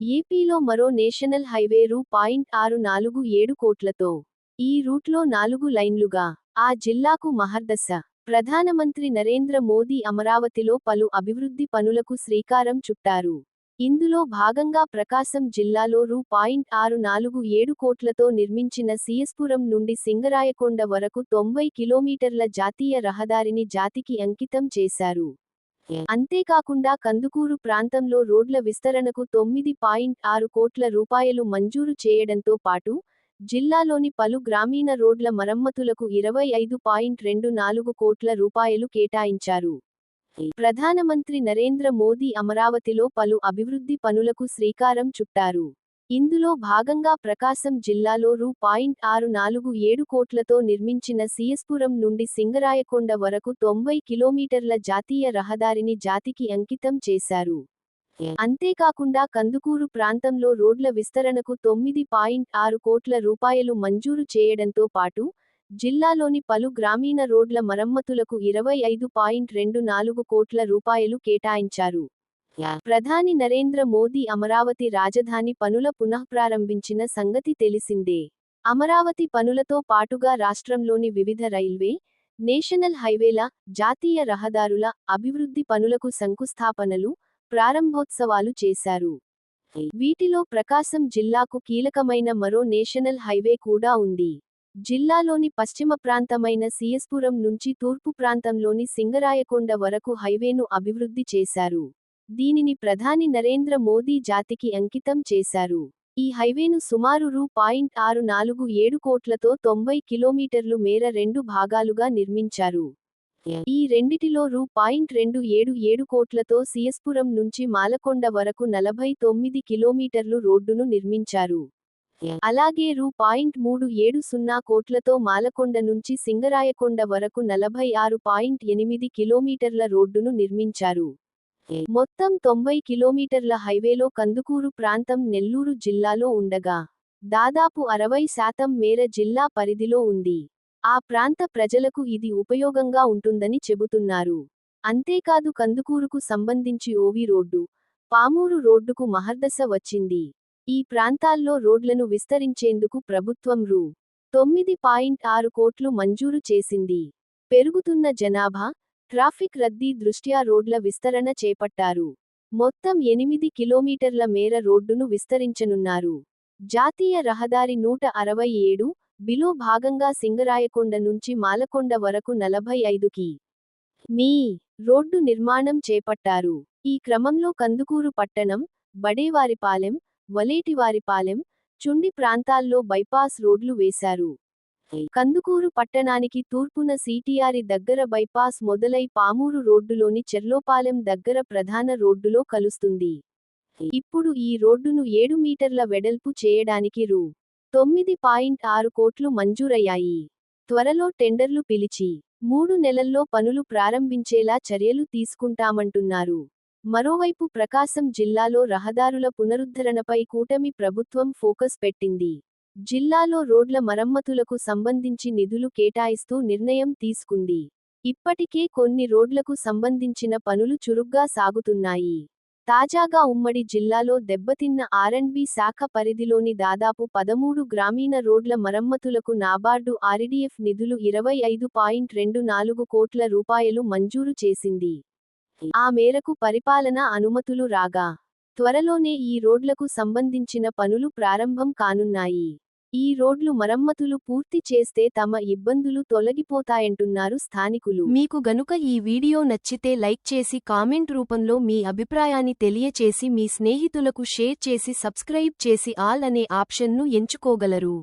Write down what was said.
ఏపీలో మరో national highway రూ. పాయింట్ ఆరు నాలుగు ఏడు కోట్లతో ఈ రూట్లో నాలుగు లైన్లుగా ఆ జిల్లాకు మహర్దశ ప్రధానమంత్రి నరేంద్ర మోదీ అమరావతిలో పలు అభివృద్ధి పనులకు శ్రీకారం చుట్టారు. ఇందులో భాగంగా ప్రకాశం జిల్లాలో రూ. పాయింట్ ఆరు నాలుగు ఏడు కోట్లతో నిర్మించిన సిఎస్పురం నుండి సింగరాయకొండ వరకు తొంభై కిలోమీటర్ల జాతీయ రహదారిని జాతికి అంకితం చేశారు. అంతేకాకుండా కందుకూరు ప్రాంతంలో రోడ్ల విస్తరణకు తొమ్మిది పాయింట్ ఆరు కోట్ల రూపాయలు మంజూరు చేయడంతో పాటు జిల్లాలోని పలు గ్రామీణ రోడ్ల మరమ్మతులకు ఇరవై ఐదు పాయింట్ రెండు నాలుగు కోట్ల రూపాయలు కేటాయించారు. ప్రధానమంత్రి నరేంద్ర మోదీ అమరావతిలో పలు అభివృద్ధి పనులకు శ్రీకారం చుట్టారు. ఇందులో భాగంగా ప్రకాశం జిల్లాలో రూ. పాయింట్ ఆరు నాలుగు ఏడు కోట్లతో నిర్మించిన సిఎస్పురం నుండి సింగరాయకొండ వరకు తొంభై కిలోమీటర్ల జాతీయ రహదారిని జాతికి అంకితం చేశారు. అంతేకాకుండా కందుకూరు ప్రాంతంలో రోడ్ల విస్తరణకు తొమ్మిది పాయింట్ ఆరు కోట్ల రూపాయలు మంజూరు చేయడంతో పాటు జిల్లాలోని పలు గ్రామీణ రోడ్ల మరమ్మతులకు ఇరవై ఐదు పాయింట్ రెండు నాలుగు కోట్ల రూపాయలు కేటాయించారు. ప్రధాని నరేంద్ర మోదీ అమరావతి రాజధాని పనుల పునఃప్రారంభించిన సంగతి తెలిసిందే. అమరావతి పనులతో పాటుగా రాష్ట్రంలోని వివిధ రైల్వే నేషనల్ హైవేల జాతీయ రహదారుల అభివృద్ధి పనులకు శంకుస్థాపనలు ప్రారంభోత్సవాలు చేశారు. వీటిలో ప్రకాశం జిల్లాకు కీలకమైన మరో నేషనల్ హైవే కూడా ఉంది. జిల్లాలోని పశ్చిమ ప్రాంతమైన సియస్పురం నుంచి తూర్పు ప్రాంతంలోని సింగరాయకొండ వరకు హైవేను అభివృద్ధి చేశారు. దీనిని ప్రధాని నరేంద్ర మోదీ జాతికి అంకితం చేశారు. ఈ హైవేను సుమారు రూ. పాయింట్ ఆరు నాలుగు ఏడు కోట్లతో తొంభై కిలోమీటర్లు మేర రెండు భాగాలుగా నిర్మించారు. ఈ రెండిటిలో రూ. పాయింట్ రెండు ఏడు ఏడు కోట్లతో సియస్పురం నుంచి మాలకొండ వరకు నలభై తొమ్మిది కిలోమీటర్లు రోడ్డును నిర్మించారు. అలాగే రూ. పాయింట్ మూడు ఏడు సున్నా కోట్లతో మాలకొండ నుంచి సింగరాయకొండ వరకు నలభై ఆరు పాయింట్ ఎనిమిది కిలోమీటర్ల రోడ్డును నిర్మించారు. మొత్తం తొంభై కిలోమీటర్ల హైవేలో కందుకూరు ప్రాంతం నెల్లూరు జిల్లాలో ఉండగా దాదాపు అరవై శాతం మేర జిల్లా పరిధిలో ఉంది. ఆ ప్రాంత ప్రజలకు ఇది ఉపయోగంగా ఉంటుందని చెబుతున్నారు. అంతేకాదు కందుకూరుకు సంబంధించి ఓవి రోడ్డు పామూరు రోడ్డుకు మహర్దశ వచ్చింది. ఈ ప్రాంతాల్లో రోడ్లను విస్తరించేందుకు ప్రభుత్వం రూ. తొమ్మిది పాయింట్ ఆరు కోట్లు మంజూరు చేసింది. పెరుగుతున్న జనాభా ట్రాఫిక్ రద్దీ దృష్ట్యా రోడ్ల విస్తరణ చేపట్టారు. మొత్తం ఎనిమిది కిలోమీటర్ల మేర రోడ్డును విస్తరించనున్నారు. జాతీయ రహదారి నూట అరవై ఏడు బిలో భాగంగా సింగరాయకొండ నుంచి మాలకొండ వరకు నలభై ఐదుకి మీ రోడ్డు నిర్మాణం చేపట్టారు. ఈ క్రమంలో కందుకూరు పట్టణం బడేవారిపాలెం వలేటివారిపాలెం చుండి ప్రాంతాల్లో బైపాస్ రోడ్లు వేశారు. కందుకూరు పట్టణానికి తూర్పున సిటిఆరి దగ్గర బైపాస్ మొదలై పామూరు రోడ్డులోని చెర్లోపాలెం దగ్గర ప్రధాన రోడ్డులో కలుస్తుంది. ఇప్పుడు ఈ రోడ్డును ఏడు మీటర్ల వెడల్పు చేయడానికి రూ. తొమ్మిది పాయింట్ ఆరు కోట్లు మంజూరయ్యాయి. త్వరలో టెండర్లు పిలిచి మూడు నెలల్లో పనులు ప్రారంభించేలా చర్యలు తీసుకుంటామంటున్నారు. మరోవైపు ప్రకాశం జిల్లాలో రహదారుల పునరుద్ధరణపై కూటమి ప్రభుత్వం ఫోకస్ పెట్టింది. జిల్లాలో రోడ్ల మరమ్మతులకు సంబంధించి నిధులు కేటాయిస్తూ నిర్ణయం తీసుకుంది. ఇప్పటికే కొన్ని రోడ్లకు సంబంధించిన పనులు చురుగ్గా సాగుతున్నాయి. తాజాగా ఉమ్మడి జిల్లాలో దెబ్బతిన్న ఆర్ఎండ్బి శాఖ పరిధిలోని దాదాపు పదమూడు గ్రామీణ రోడ్ల మరమ్మతులకు నాబార్డు ఆర్డీఎఫ్ నిధులు ఇరవై ఐదు పాయింట్ రెండు నాలుగు కోట్ల రూపాయలు మంజూరు చేసింది. ఆ మేరకు పరిపాలన అనుమతులు రాగా త్వరలోనే ఈ రోడ్లకు సంబంధించిన పనులు ప్రారంభం కానున్నాయి. ఈ రోడ్లు మరమ్మతులు పూర్తి చేస్తే తమ ఇబ్బందులు తొలగిపోతాయంటున్నారు స్థానికులు. మీకు గనుక ఈ వీడియో నచ్చితే లైక్ చేసి కామెంట్ రూపంలో మీ అభిప్రాయాన్ని తెలియచేసి మీ స్నేహితులకు షేర్ చేసి సబ్స్క్రైబ్ చేసి ఆల్ అనే ఆప్షన్ను ఎంచుకోగలరు.